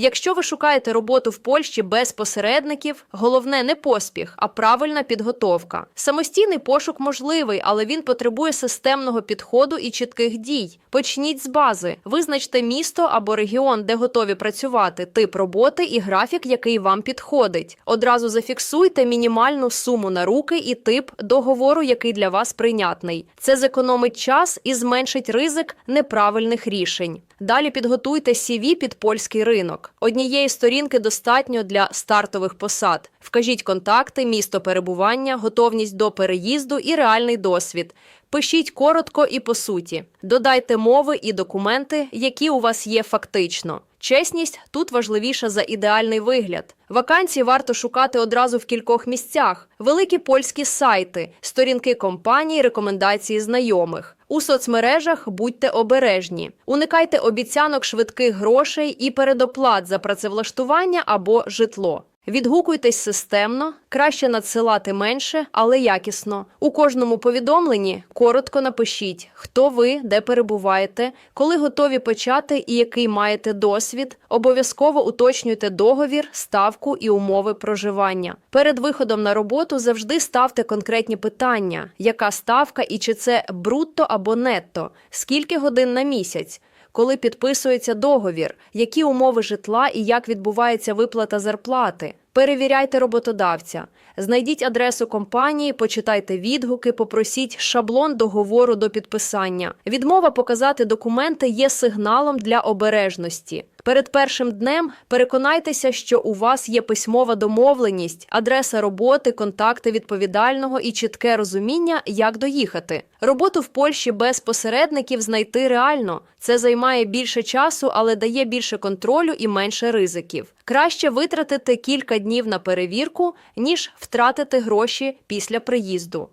Якщо ви шукаєте роботу в Польщі без посередників, головне не поспіх, а правильна підготовка. Самостійний пошук можливий, але він потребує системного підходу і чітких дій. Почніть з бази, визначте місто або регіон, де готові працювати, тип роботи і графік, який вам підходить. Одразу зафіксуйте мінімальну суму на руки і тип договору, який для вас прийнятний. Це зекономить час і зменшить ризик неправильних рішень. Далі підготуйте CV під польський ринок. Однієї сторінки достатньо для стартових посад. Вкажіть контакти, місто перебування, готовність до переїзду і реальний досвід. Пишіть коротко і по суті. Додайте мови і документи, які у вас є фактично. Чесність тут важливіша за ідеальний вигляд. Вакансії варто шукати одразу в кількох місцях: великі польські сайти, сторінки компаній, рекомендації знайомих. У соцмережах будьте обережні, уникайте обіцянок швидких грошей і передоплат за працевлаштування або житло. Відгукуйтесь системно, краще надсилати менше, але якісно. У кожному повідомленні коротко напишіть, хто ви, де перебуваєте, коли готові почати і який маєте досвід. Обов'язково уточнюйте договір, ставку і умови проживання. Перед виходом на роботу завжди ставте конкретні питання: яка ставка і чи це брутто або нетто, скільки годин на місяць. Коли підписується договір, які умови житла і як відбувається виплата зарплати. Перевіряйте роботодавця, знайдіть адресу компанії, почитайте відгуки, попросіть шаблон договору до підписання. Відмова показати документи є сигналом для обережності. Перед першим днем переконайтеся, що у вас є письмова домовленість, адреса роботи, контакти відповідального і чітке розуміння, як доїхати. Роботу в Польщі без посередників знайти реально. Це займає більше часу, але дає більше контролю і менше ризиків. Краще витратити кілька днів на перевірку, ніж втратити гроші після приїзду.